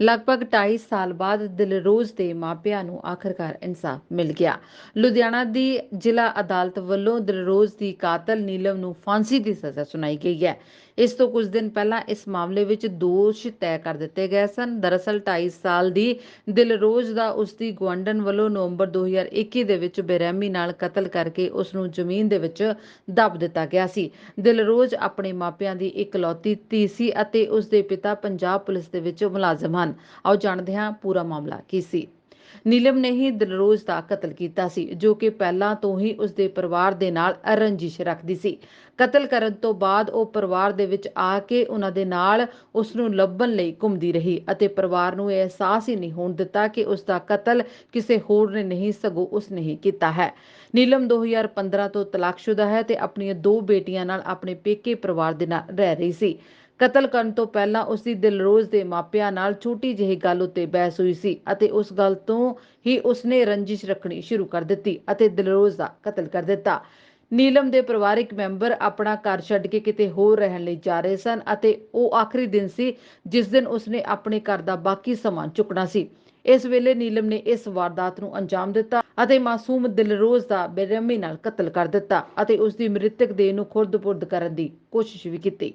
ਲਗਭਗ 2.5 ਸਾਲ ਬਾਅਦ ਦਿਲਰੋਜ਼ ਦੇ ਮਾਪਿਆਂ ਨੂੰ ਆਖਰਕਾਰ ਇਨਸਾਫ ਮਿਲ ਗਿਆ। ਲੁਧਿਆਣਾ ਦੀ ਜ਼ਿਲ੍ਹਾ ਅਦਾਲਤ ਵੱਲੋਂ ਦਿਲਰੋਜ਼ ਦੀ ਕਾਤਲ ਨੀਲਮ ਨੂੰ ਫਾਂਸੀ ਦੀ ਸਜ਼ਾ ਸੁਣਾਈ ਗਈ ਹੈ। ਇਸ ਤੋਂ ਕੁਝ ਦਿਨ ਪਹਿਲਾਂ ਇਸ ਮਾਮਲੇ ਵਿੱਚ ਦੋਸ਼ ਤੈਅ ਕਰ ਦਿੱਤੇ ਗਏ ਸਨ। ਦਰਅਸਲ 2.5 ਸਾਲ ਦੀ ਦਿਲਰੋਜ਼ ਦਾ ਉਸ ਦੀ ਗੁਆਂਢਣ ਵੱਲੋਂ ਨਵੰਬਰ 2021 ਦੇ ਵਿੱਚ ਬੇਰਹਿਮੀ ਨਾਲ ਕਤਲ ਕਰਕੇ ਉਸ ਨੂੰ ਜ਼ਮੀਨ ਦੇ ਵਿੱਚ ਦੱਬ ਦਿੱਤਾ ਗਿਆ ਸੀ। ਦਿਲਰੋਜ਼ ਆਪਣੇ ਮਾਪਿਆਂ ਦੀ ਇਕਲੌਤੀ ਧੀ ਸੀ ਅਤੇ ਉਸ ਦੇ ਪਿਤਾ ਪੰਜਾਬ ਪੁਲਿਸ ਦੇ ਵਿੱਚ ਮੁਲਾਜ਼ਮ ਹਨ ਆਓ ਜਾਣਦੇ ਹਾਂ ਪੂਰਾ ਮਾਮਲਾ ਕੀ ਸੀ। ਨੀਲਮ ਨੇ ਹੀ ਦਿਲਰੋਜ਼ ਦਾ ਕਤਲ ਕੀਤਾ ਸੀ, ਜੋ ਕਿ ਪਹਿਲਾਂ ਤੋਂ ਹੀ ਉਸ ਦੇ ਪਰਿਵਾਰ ਦੇ ਨਾਲ ਰੰਜਿਸ਼ ਰੱਖਦੀ ਸੀ। ਕਤਲ ਕਰਨ ਤੋਂ ਬਾਅਦ ਉਹ ਪਰਿਵਾਰ ਦੇ ਵਿੱਚ ਆ ਕੇ ਉਹਨਾਂ ਦੇ ਨਾਲ ਉਸ ਨੂੰ ਲੱਭਣ ਲਈ ਘੁੰਮਦੀ ਰਹੀ ਅਤੇ ਪਰਿਵਾਰ ਨੂੰ ਇਹ ਅਹਿਸਾਸ ਹੀ ਨਹੀਂ ਹੋਣ ਦਿੱਤਾ ਕਿ ਉਸ ਦਾ ਕਤਲ ਕਿਸੇ ਹੋਰ ਨੇ ਨਹੀਂ, ਸਗੋਂ ਉਸ ਨੇ ਹੀ ਕੀਤਾ ਹੈ। ਨੀਲਮ 2015 ਤੋਂ ਤਲਾਕਸ਼ੁਦਾ ਹੈ ਤੇ ਆਪਣੀਆਂ ਦੋ ਬੇਟੀਆਂ ਨਾਲ ਆਪਣੇ ਪੇਕੇ ਪਰਿਵਾਰ ਦੇ ਨਾਲ ਰਹਿ ਰਹੀ ਸੀ। ਕਤਲ ਕਰਨ ਤੋਂ ਪਹਿਲਾਂ ਉਸ ਦੀ ਦਿਲਰੋਜ਼ ਦੇ ਮਾਪਿਆਂ ਨਾਲ ਛੋਟੀ ਜਿਹੀ ਗੱਲ ਉੱਤੇ ਬਹਿਸ ਹੋਈ ਸੀ ਅਤੇ ਉਸ ਗੱਲ ਤੋਂ ਹੀ ਉਸਨੇ ਰੰਜਿਸ਼ ਰੱਖਣੀ ਸ਼ੁਰੂ ਕਰ ਦਿੱਤੀ ਅਤੇ ਦਿਲਰੋਜ਼ ਦਾ ਕਤਲ ਕਰ ਦਿੱਤਾ। ਨੀਲਮ ਦੇ ਪਰਿਵਾਰਕ ਮੈਂਬਰ ਆਪਣਾ ਘਰ ਛੱਡ ਕੇ ਕਿਤੇ ਹੋਰ ਰਹਿਣ ਲਈ ਜਾ ਰਹੇ ਸਨ ਅਤੇ ਉਹ ਆਖਰੀ ਦਿਨ ਸੀ ਜਿਸ ਦਿਨ ਉਸਨੇ ਆਪਣੇ ਘਰ ਦਾ ਬਾਕੀ ਸਮਾਨ ਚੁੱਕਣਾ ਸੀ। ਇਸ ਵੇਲੇ ਨੀਲਮ ਨੇ ਇਸ ਵਾਰਦਾਤ ਨੂੰ ਅੰਜਾਮ ਦਿੱਤਾ ਅਤੇ ਮਾਸੂਮ ਦਿਲਰੋਜ਼ ਦਾ ਬੇਰਹਿਮੀ ਨਾਲ ਕਤਲ ਕਰ ਦਿੱਤਾ ਅਤੇ ਉਸ ਦੀ ਮ੍ਰਿਤਕ ਦੇਹ ਨੂੰ ਖੁਰਦ-ਪੁਰਦ ਕਰਨ ਦੀ ਕੋਸ਼ਿਸ਼ ਵੀ ਕੀਤੀ।